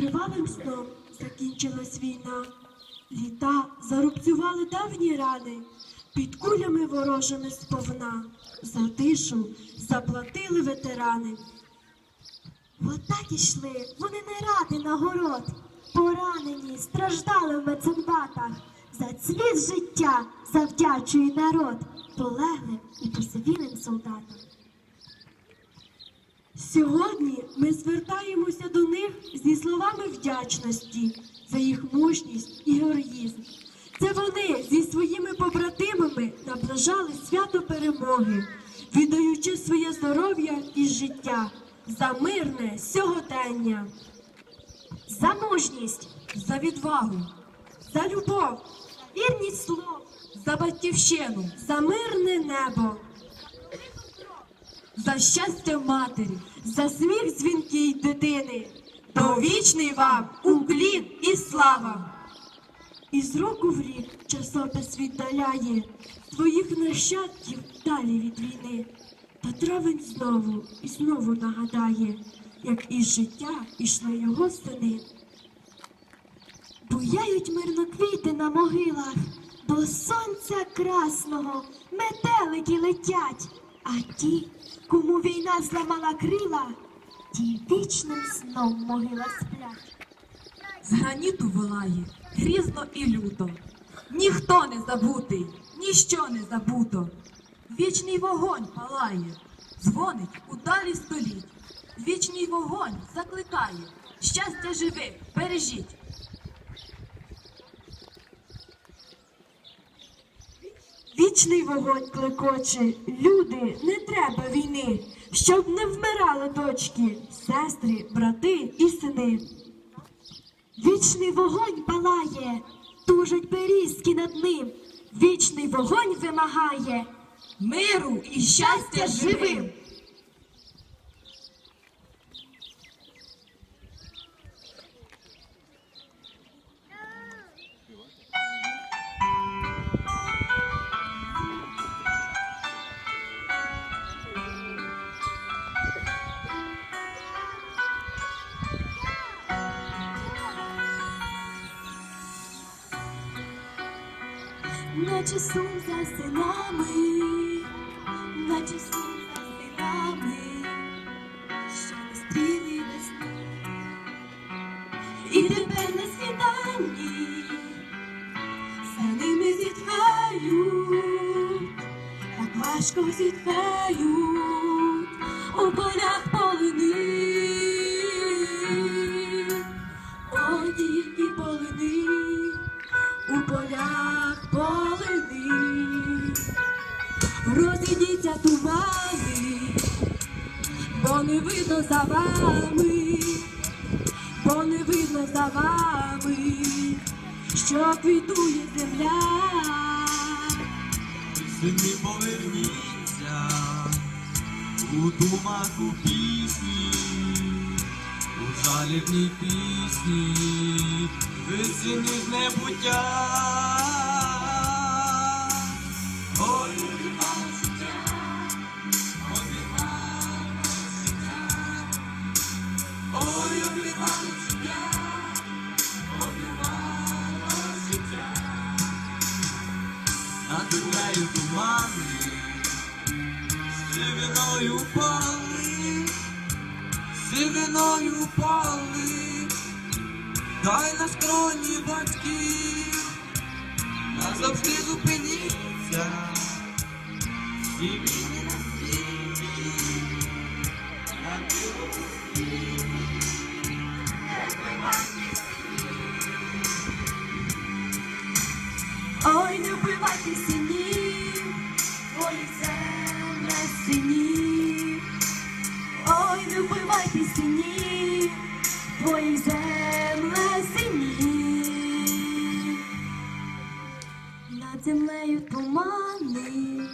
Кривавим сном закінчилась війна. Літа зарубцювали давні рани, під кулями ворожими сповна. За тишу заплатили ветерани. Отак ішли, вони не ради нагород. Поранені, страждали в меценбатах. За цвіт життя завдячує народ, полеглим і посивілим солдатам. Сьогодні ми звертаємося до них зі словами вдячності за їх мужність і героїзм. Це вони зі своїми побратимами наближали свято перемоги, віддаючи своє здоров'я і життя за мирне сьогодення, За мужність, за відвагу, за любов, вірність слов, за батьківщину, за мирне небо, за щастя матері, за сміх дзвінкій дитини. Довічний вам уклін і слава! Із року в рік часопис віддаляє своїх нащадків далі від війни. Та травень знову і знову нагадає, як із життя ішли його сини. буяють мирно квіти на могилах, до сонця красного метелики летять, а ті, кому війна зламала крила, ті вічним сном в могилах сплять. З граніту волає грізно і люто. Ніхто не забутий, ніщо не забуто. Вічний вогонь палає, дзвонить у далі століть. Вічний вогонь закликає, щастя живих, бережіть. Вічний вогонь клекоче, люди, не треба війни, щоб не вмирали дочки, сестри, брати і сини. Вічний вогонь палає, тужать берізки над ним. Вічний вогонь вимагає. Миру і щастя живим! Наче сум за синами, наче сум за синами, що стріли весни. І тепер на світанні за ними зітхають, так важко зітхають у полях полини. О, тільки полини у полях полини, тумани, бо не видно за вами, бо не видно за вами, що квітує земля. Сини поверніться у думах у пісні, у жалібній пісні, весінні з небуття. Пали, дай на скроні батьків, назавжди зупиніться, всі війни на світі, на білому Ой, не вбивайте синів, твої земле синів. Ой, не вбивайте синів, твої земле синів. Над землею тумани,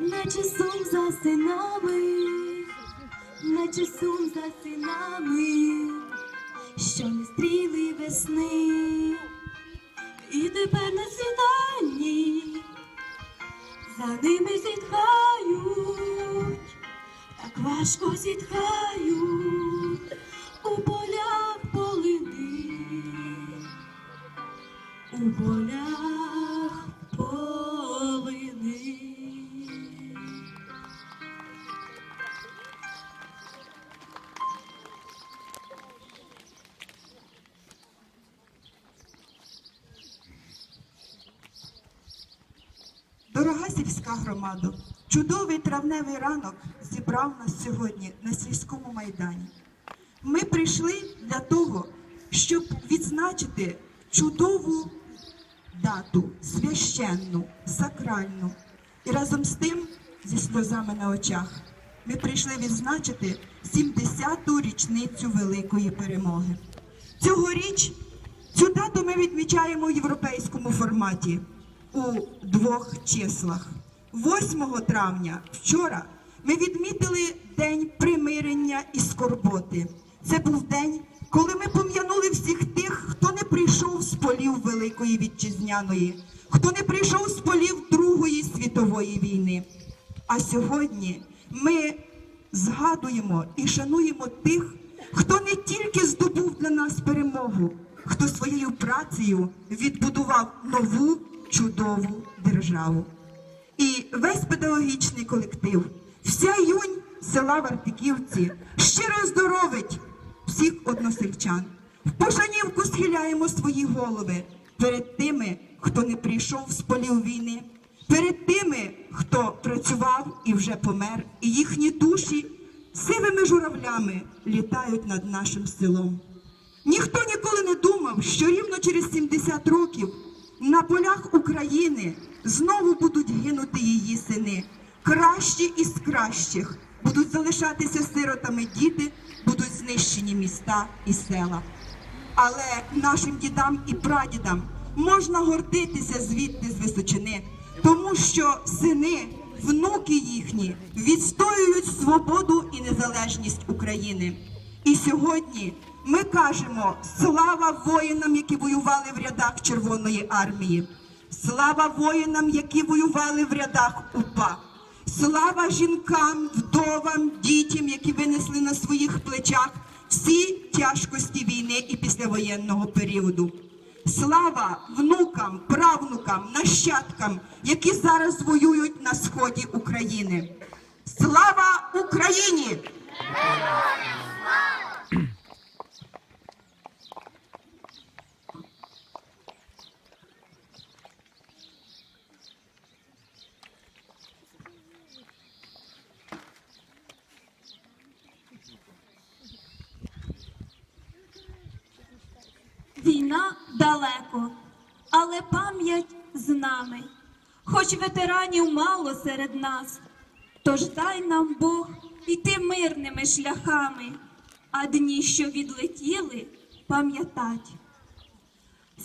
наче сум за синами, наче сум за синами, що не стріли весни. І тепер на світанні за ними зітхають, так важко зітхають полях. Дорога сільська громада, чудовий травневий ранок зібрав нас сьогодні на сільському майдані. Ми прийшли для того, щоб відзначити чудову дату, священну, сакральну. І разом з тим, зі сльозами на очах, ми прийшли відзначити 70-ту річницю великої перемоги. Цьогоріч цю дату ми відмічаємо в європейському форматі у двох числах. 8 травня, вчора, ми відмітили День примирення і скорботи. Це був день, коли ми пом'янули всіх тих, хто не прийшов з полів Великої Вітчизняної, хто не прийшов з полів Другої світової війни. А сьогодні ми згадуємо і шануємо тих, хто не тільки здобув для нас перемогу, хто своєю працею відбудував нову чудову державу. І весь педагогічний колектив, вся юнь села Вартиківці щиро здоровить всіх односельчан. В пошанівку схиляємо свої голови перед тими, хто не прийшов з полів війни, перед тими, хто працював і вже помер, і їхні душі сивими журавлями літають над нашим селом. Ніхто ніколи не думав, що рівно через 70 років на полях України знову будуть гинути її сини. Кращі із кращих будуть залишатися сиротами діти, знищені міста і села. Але нашим дідам і прадідам можна гордитися звідти з височини, тому що сини, внуки їхні відстоюють свободу і незалежність України. І сьогодні ми кажемо слава воїнам, які воювали в рядах Червоної армії, слава воїнам, які воювали в рядах УПА. Слава жінкам, вдовам, дітям, які винесли на своїх плечах всі тяжкості війни і післявоєнного періоду. Слава внукам, правнукам, нащадкам, які зараз воюють на сході України. Слава Україні! Війна далеко, але пам'ять з нами. Хоч ветеранів мало серед нас, тож дай нам Бог іти мирними шляхами, а дні, що відлетіли, пам'ятать.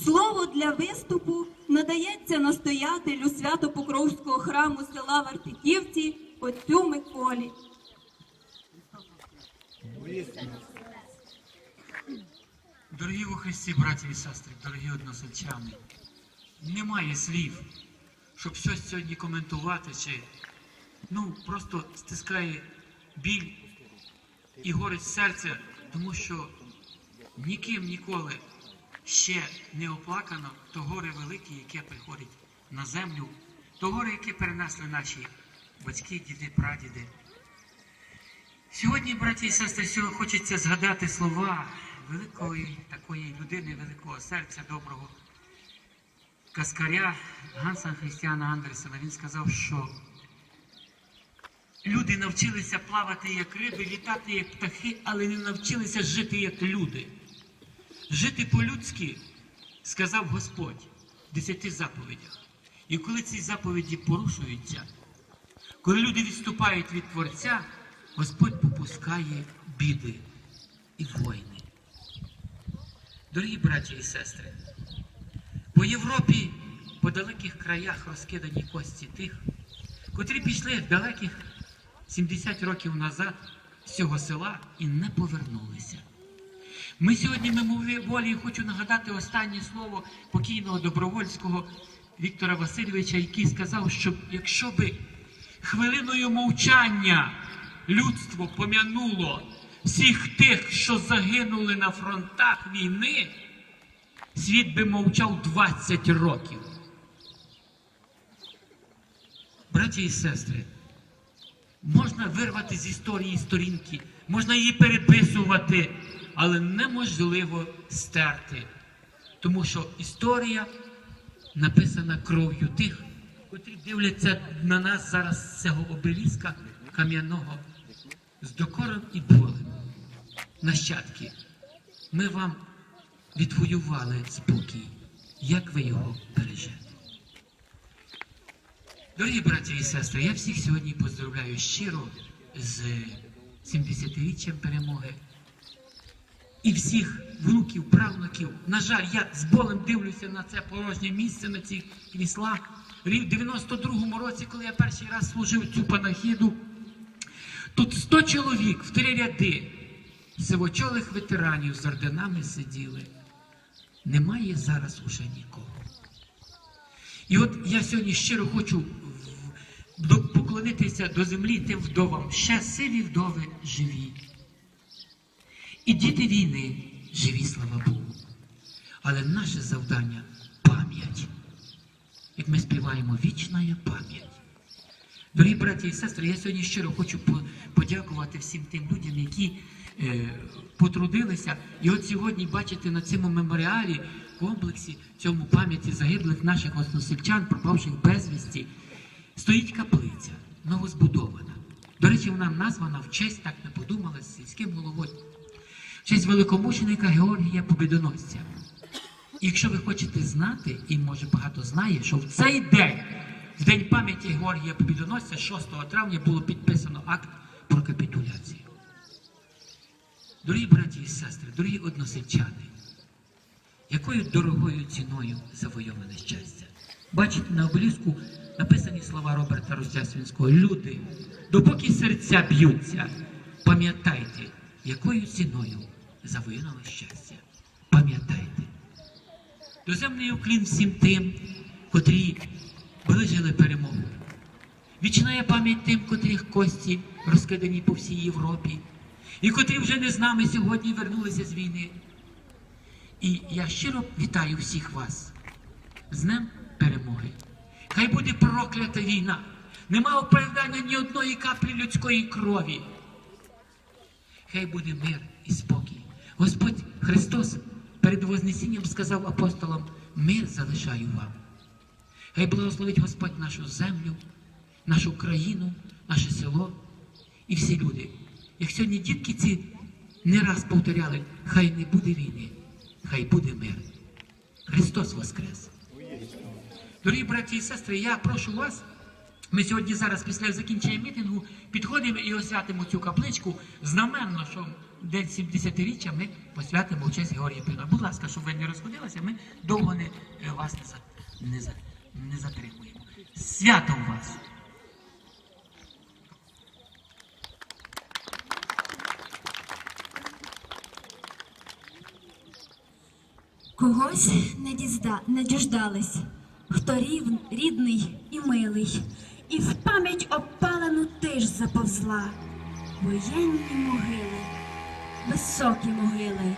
Слово для виступу надається настоятелю Свято-Покровського храму села Вартиківці отцю Миколі. Дорогі у Христі, браті і сестри, дорогі односельчани, немає слів, щоб щось сьогодні коментувати, чи ну просто стискає біль і горить серце, тому що ніким ніколи ще не оплакано то горе велике, яке приходить на землю, то горе, яке перенесли наші батьки, діди, прадіди. Сьогодні, браті і сестри, сьогодні хочеться згадати слова великої такої людини, великого серця, доброго каскаря Ганса Христіана Андерсена. Він сказав, що люди навчилися плавати як риби, літати як птахи, але не навчилися жити як люди. Жити по-людськи, сказав Господь в десяти заповідях. І коли ці заповіді порушуються, коли люди відступають від Творця, Господь попускає біди і воїни. Дорогі браті і сестри, по Європі, по далеких краях розкидані кості тих, котрі пішли далеких 70 років назад з цього села і не повернулися. Ми сьогодні мимо волі хочу нагадати останнє слово покійного добровольського Віктора Васильовича, який сказав, що якщо би хвилиною мовчання людство пом'януло всіх тих, що загинули на фронтах війни, світ би мовчав 20 років. Браті і сестри, можна вирвати з історії сторінки, можна її переписувати, але неможливо стерти. Тому що історія написана кров'ю тих, котрі дивляться на нас зараз з цього обеліска кам'яного з докором і болем. Нащадки, ми вам відвоювали спокій. Як ви його бережете? Дорогі браті і сестри, я всіх сьогодні поздравляю щиро з 70-річчям перемоги. І всіх внуків, правнуків. На жаль, я з болем дивлюся на це порожнє місце, на ці крісла. В 92-му році, коли я перший раз служив цю панахіду, тут 100 чоловік в три ряди сивочолих ветеранів з орденами сиділи. Немає зараз уже нікого. І от я сьогодні щиро хочу поклонитися до землі тим вдовам. Ще сиві вдови живі. І діти війни живі, слава Богу. Але наше завдання пам'ять. Як ми співаємо, вічна пам'ять. Дорогі браті і сестри, я сьогодні щиро хочу подякувати всім тим людям, які е, потрудилися. І от сьогодні бачите на цьому меморіалі, комплексі, цьому пам'яті загиблих наших односельчан, пропавших безвісті, стоїть каплиця, новозбудована. До речі, вона названа в честь, так не подумала, з сільським головою. В честь великомученика Георгія Побідоносця. Якщо ви хочете знати, і може багато знає, що в цей день, в день пам'яті Георгія Побідоносця, 6 травня, було підписано акт про капітуляцію. Дорогі браті і сестри, дорогі односельчани, якою дорогою ціною завойоване щастя? Бачите, на обеліску написані слова Роберта Ростясвінського. Люди, допоки серця б'ються, пам'ятайте, якою ціною завоювали щастя. Пам'ятайте. Доземний уклін всім тим, котрі ближили перемогу. Вічна пам'ять тим, котрих кості розкидані по всій Європі, і котрі вже не з нами сьогодні вернулися з війни. І я щиро вітаю всіх вас з Днем перемоги. Хай буде проклята війна. Нема оправдання ні одної каплі людської крові. Хай буде мир і спокій. Господь Христос перед Вознесінням сказав апостолам: мир залишаю вам. Хай благословить Господь нашу землю, нашу країну, наше село і всі люди. Як сьогодні дітки ці не раз повторяли, хай не буде війни, хай буде мир. Христос Воскрес! Дорогі браті і сестри, я прошу вас. Ми сьогодні зараз після закінчення мітингу підходимо і освятимо цю капличку знаменно, що день 70-річчя ми посвятимо в честь Георгія Півна. Будь ласка, щоб ви не розходилися, ми довго не, е, вас не, за, не, за, не затримуємо. Святом вас! Когось не, дізда, не діждались, хто рів, рідний і милий, і в пам'ять опалену тиш заповзла. Воєнні могили, високі могили,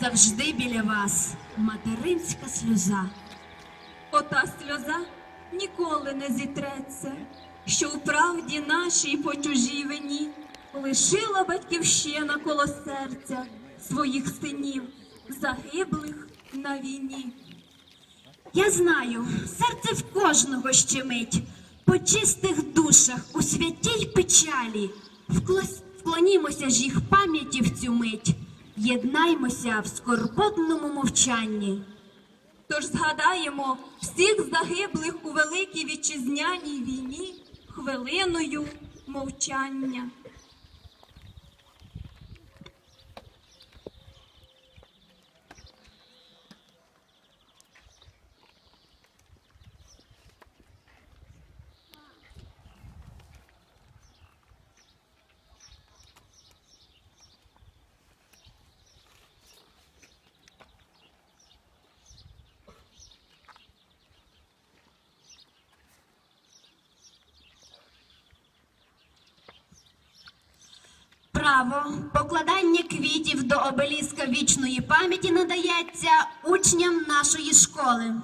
завжди біля вас материнська сльоза. Ота сльоза ніколи не зітреться, що у правді нашій по чужій вині лишила батьківщина коло серця своїх синів, загиблих на війні. Я знаю, серце в кожного щемить, по чистих душах у святій печалі. Вклонімося ж їх пам'яті в цю мить, єднаймося в скорботному мовчанні. Тож згадаємо всіх загиблих у великій вітчизняній війні хвилиною мовчання. Право покладання квітів до обеліска вічної пам'яті надається учням нашої школи.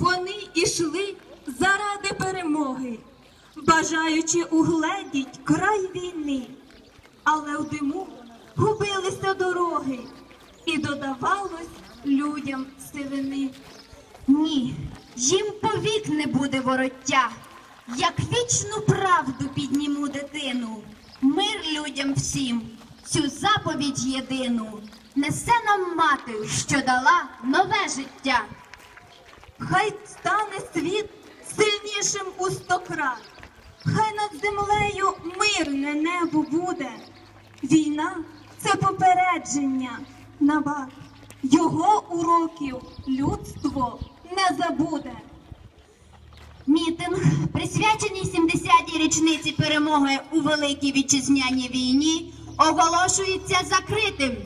Вони ішли заради перемоги, бажаючи угледіть край війни, але в диму губилися дороги і додавалось людям сивини. Ні, їм повік не буде вороття. Як вічну правду підніму дитину, мир людям всім, цю заповідь єдину, несе нам мати, що дала нове життя. Хай стане світ сильнішим у сто крат, хай над землею мирне небо буде. Війна це попередження на бар. Його уроків людство не забуде. Мітинг, присвячений 70-й річниці перемоги у Великій Вітчизняній війні, оголошується закритим.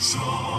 So.